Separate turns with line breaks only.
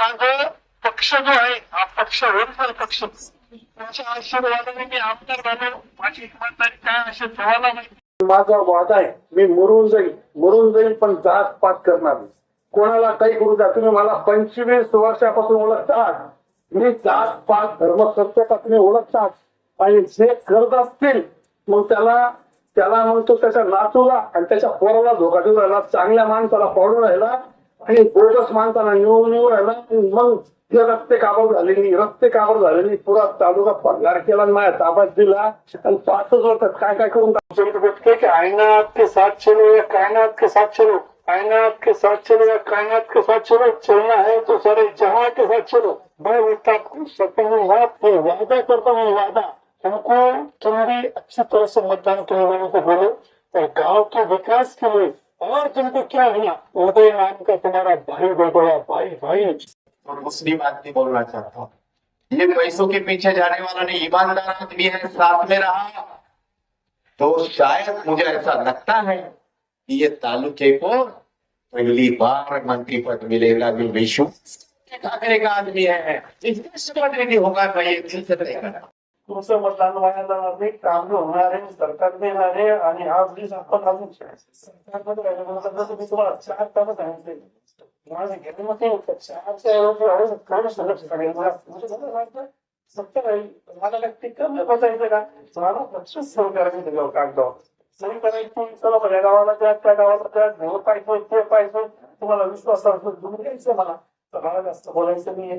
माझा पक्ष जो आहे हा पक्ष ओरिजिनल पक्ष. तुमच्या आशीर्वादाने मी आमदार झालो. माझी इमानदारी काय असेल तुम्हाला माहिती
माझा वादा आहे मी मरून जाईल. मरून जाईल पण जात पात करणार नाही. कोणाला काही करू द्या तुम्ही मला पंचवीस वर्षापासून ओळखतात मी जात पात धर्म करतो का तुम्ही ओळखतात आणि जे करत असतील मग त्याला त्याला म्हणतो त्याच्या नातूला आणि त्याच्या पोराला धोका देऊ राहिला. चांगल्या माणसाला पाडून राहिला. आणि बोगस माणसाला निवडून मग हे रस्ते काबड झालेली रस्ते काबड झालेली पुरा तालुका पगार केला माझ्या ताब्यात दिला आणि पाचच वर्षात काय काय करून टाकतो की आईनाथ के साथ चलो या कायनात के साथ चलो कायनात के साथ चलो या कायनात के साथ चलो चलना है तो सारे जहाँ के साथ चलो मैं बोलता सपने बात वादा करता हूँ वादा हमको तुम भी अच्छी तरह से मतदान करने वालों को बोलो और गाँव के विकास के लिए और तुमको क्या हुआ? उदय नाम का तुम्हारा भाई बड़ा भाई भाई।
और बात भी बोलना चाहता हूँ। ये पैसों के पीछे जाने वाला नहीं, ईमानदार आदमी है, साथ में रहा। तो शायद मुझे ऐसा लगता है कि ये तालुके को पहली बार मंत्री पद मिलेगा जो विश्व ठाकरे का आदमी है। नहीं होगा, मैं ये दिल से।
तुमचं मतदान वाया जाणार नाही काम होणार आहे सरकार देणार आहे आणि आज दिवस आपण अजून सरकारमध्ये तुम्हाला चार कामं सांगितले. माझं मग ते चारच्या ऐवजी थोडं मला कमी बसायचं का? मला लक्षच सहन करायचं कागदावर चला गावाला त्या त्या गावाला त्या घर पाहिजे ते पाहिजे. तुम्हाला विश्वास तुम्ही द्यायचं मला. तर मला जास्त बोलायचं नाही